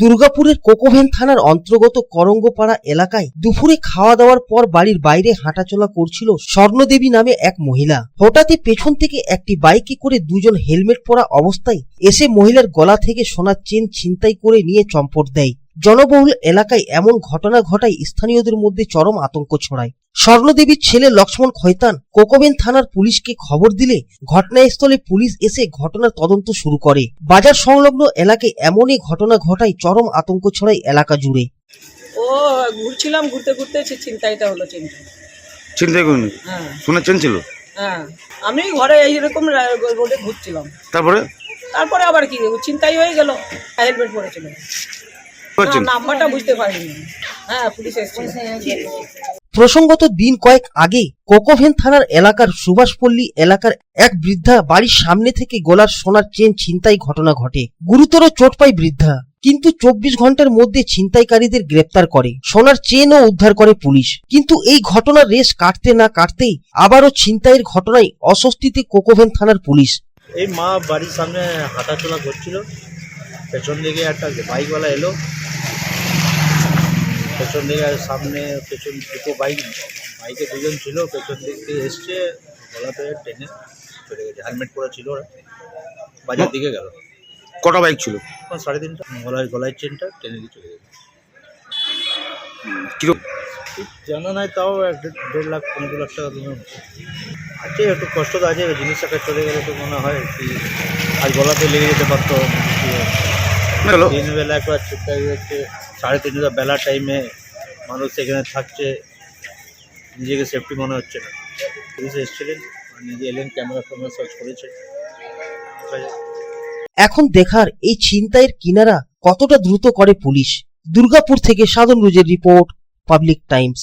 দুর্গাপুরের কোকোভেন থানার অন্তর্গত করঙ্গপাড়া এলাকায় দুপুরে খাওয়া দাওয়ার পর বাড়ির বাইরে হাঁটাচলা করছিল স্বর্ণদেবী নামে এক মহিলা। হঠাৎই পেছন থেকে একটি বাইকে করে দুজন হেলমেট পরা অবস্থায় এসে মহিলার গলা থেকে সোনার চেন ছিনতাই করে নিয়ে চম্পট দেয়। জনবহুল এলাকায় এমন ঘটনা ঘটায় স্থানীয়দের মধ্যে চরম আতঙ্ক ছড়ায়। স্বর্ণদেবীর ছেলে লক্ষ্মণ খৈতান কোকোবেন থানার পুলিশকে খবর দিলে ঘটনাস্থলে পুলিশ এসে ঘটনার তদন্ত শুরু করে। বাজার সংলগ্ন এলাকায় এমনই ঘটনা ঘটায় চরম আতঙ্ক ছড়ায় এলাকা জুড়ে। ও ঘুরছিলাম ঘুরতে ঘুরতে সে চিন্তাইটা হলো চিন্তা। চিন্তাই করিনি? হ্যাঁ। চেন ছিল? হ্যাঁ। আমি ঘরে এইরকম রোডে ঘুরছিলাম। তারপরে? তারপরে আবার কি চিন্তাই হয়ে গেল হেলমেট পরেছিল করছেন? নাম্বারটা বুঝতে পারিনি। হ্যাঁ পুলিশ প্রসঙ্গত দিন কয়েক আগে কোকোভেন থানার এলাকার সুভাষপল্লী এলাকার এক বৃদ্ধা বাড়ির সামনে থেকে গলার সোনার চেন ছিনতাই ঘটনা ঘটে। গুরুতর চোট পায় বৃদ্ধা কিন্তু চব্বিশ ঘণ্টার মধ্যে ছিনতাইকারীদের গ্রেপ্তার করে সোনার চেনও উদ্ধার করে পুলিশ। কিন্তু এই ঘটনার রেশ কাটতে না কাটতেই আবারও ছিনতাইয়ের ঘটনায় অস্বস্তিতে কোকোভেন থানার পুলিশ। এই মা বাড়ির সামনে হাঁটাচলা করছিল পেছন দিকে একটা বাইকওয়ালা এলো পেছন দিকে সামনে পেছন দুটো বাইক বাইকে দুজন ছিল পেছন দিক থেকে এসছে গলাতে টেনে চলে গেছে হেলমেট পরে ছিল ওরা বাজার দিকে গেল। কটা বাইক ছিল? সাড়ে তিনটা গলায় গলায় চেনটা টেনে দিয়ে চলে গেছে। কীরকম জানা নাই তাও এক দেড় লাখ পনেরো লাখ টাকা তুমি আছে। একটু কষ্ট তো আছে জিনিস একটা চলে গেলে তো মনে হয় কি আর গলাতে লেগে যেতে পারতো গেল দিনবেলা একবার ঠিকঠাক হচ্ছে সাড়ে তিনটা বেলা টাইমে মানুষ এখানে থাকছে, নিজেকে সেফটি মনে হচ্ছে না। পুলিশ এসেছিলেন নিজে এলেন ক্যামেরা ফ্যামেরা সার্চ করেছে। এখন দেখার এই ছিনতাইয়ের কিনারা কতটা দ্রুত করে পুলিশ? দুর্গাপুর থেকে সাধন রুজের রিপোর্ট পাবলিক টাইমস